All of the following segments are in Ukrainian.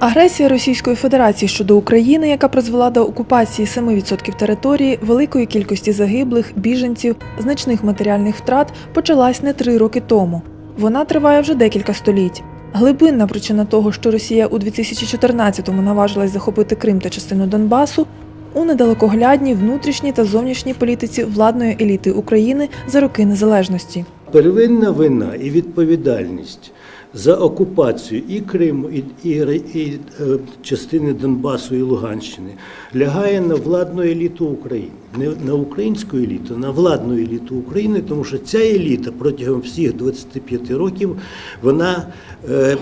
Агресія Російської Федерації щодо України, яка призвела до окупації 7% території, великої кількості загиблих, біженців, значних матеріальних втрат, почалась не три роки тому. Вона триває вже декілька століть. Глибинна причина того, що Росія у 2014-му наважилась захопити Крим та частину Донбасу, у недалекоглядній внутрішній та зовнішній політиці владної еліти України за роки незалежності. Первинна вина і відповідальність за окупацію і Криму, і, і, і е, частини Донбасу і Луганщини лягає на владну еліту України. Не на українську еліту, на владну еліту України, тому що ця еліта протягом всіх 25 років вона е,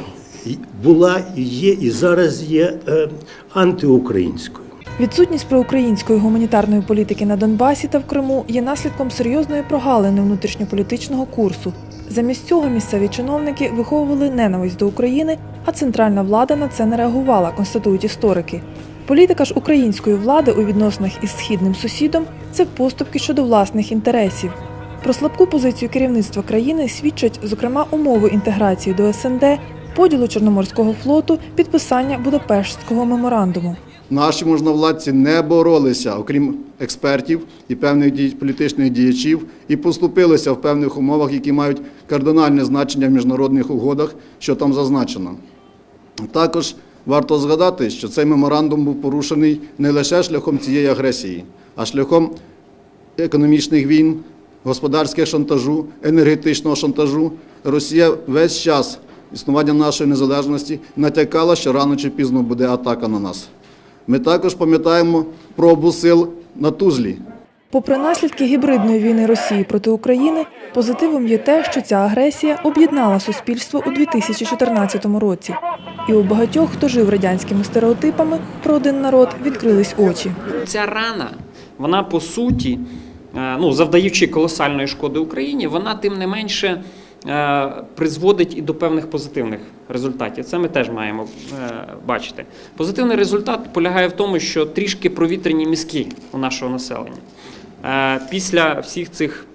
була, і є і зараз є е, антиукраїнською. Відсутність проукраїнської гуманітарної політики на Донбасі та в Криму є наслідком серйозної прогалини внутрішньополітичного курсу. Замість цього місцеві чиновники виховували ненависть до України, а центральна влада на це не реагувала, констатують історики. Політика ж української влади у відносинах із східним сусідом це поступки щодо власних інтересів. Про слабку позицію керівництва країни свідчать, зокрема, умови інтеграції до СНД, поділу Чорноморського флоту, підписання Будапештського меморандуму. Наші можновладці не боролися, окрім експертів і певних політичних діячів, і поступилися в певних умовах, які мають кардинальне значення в міжнародних угодах, що там зазначено. Також варто згадати, що цей меморандум був порушений не лише шляхом цієї агресії, а шляхом економічних війн, господарського шантажу, енергетичного шантажу. Росія весь час існування нашої незалежності натякала, що рано чи пізно буде атака на нас. Ми також пам'ятаємо пробу сил на Тузлі. Попри наслідки гібридної війни Росії проти України, позитивом є те, що ця агресія об'єднала суспільство у 2014 році. І у багатьох, хто жив радянськими стереотипами про один народ, відкрились очі. Ця рана, вона по суті, е, ну, завдаючи колосальної шкоди Україні, вона тим не менше е, призводить і до певних позитивних результатів. Це ми теж маємо е, бачити. Позитивний результат полягає в тому, що трішки провітряні мізки у нашого населення. Е, Після всіх цих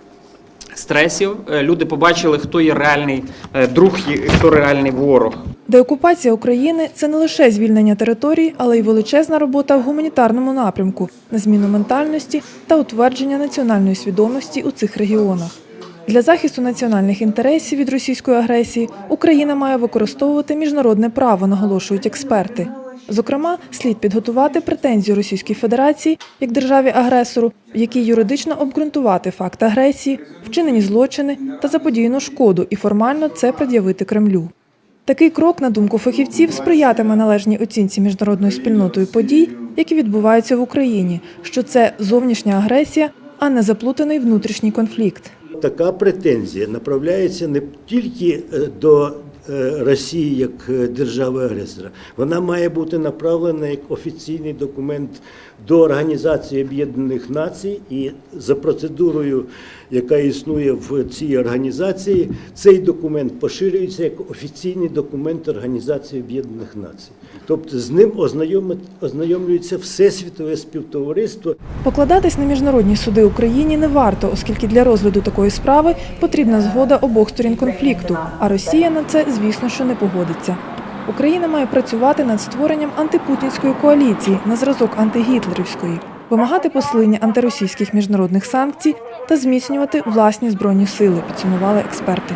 стресів е, люди побачили, хто є реальний е, друг і хто реальний ворог. Деокупація України це не лише звільнення територій, але й величезна робота в гуманітарному напрямку на зміну ментальності та утвердження національної свідомості у цих регіонах. Для захисту національних інтересів від російської агресії Україна має використовувати міжнародне право, наголошують експерти. Зокрема, слід підготувати претензію Російській Федерації як державі-агресору, в якій юридично обґрунтувати факт агресії, вчинені злочини та заподіяну шкоду і формально це пред'явити Кремлю. Такий крок, на думку фахівців, сприятиме належній оцінці міжнародною спільнотою подій, які відбуваються в Україні, що це зовнішня агресія, а не заплутаний внутрішній конфлікт. Така претензія направляється не тільки е, до Росії як е, держави-агресора, вона має бути направлена як офіційний документ до Організації Об'єднаних Націй і за процедурою, яка існує в цій організації, цей документ поширюється як офіційний документ Організації Об'єднаних Націй. Тобто з ним ознайомлюється все світове співтовариство. Покладатись на міжнародні суди Україні не варто, оскільки для розгляду такої справи потрібна згода обох сторін конфлікту, а Росія на це, звісно, що не погодиться. Україна має працювати над створенням антипутінської коаліції на зразок антигітлерівської, вимагати посилення антиросійських міжнародних санкцій та зміцнювати власні збройні сили, підсумували експерти.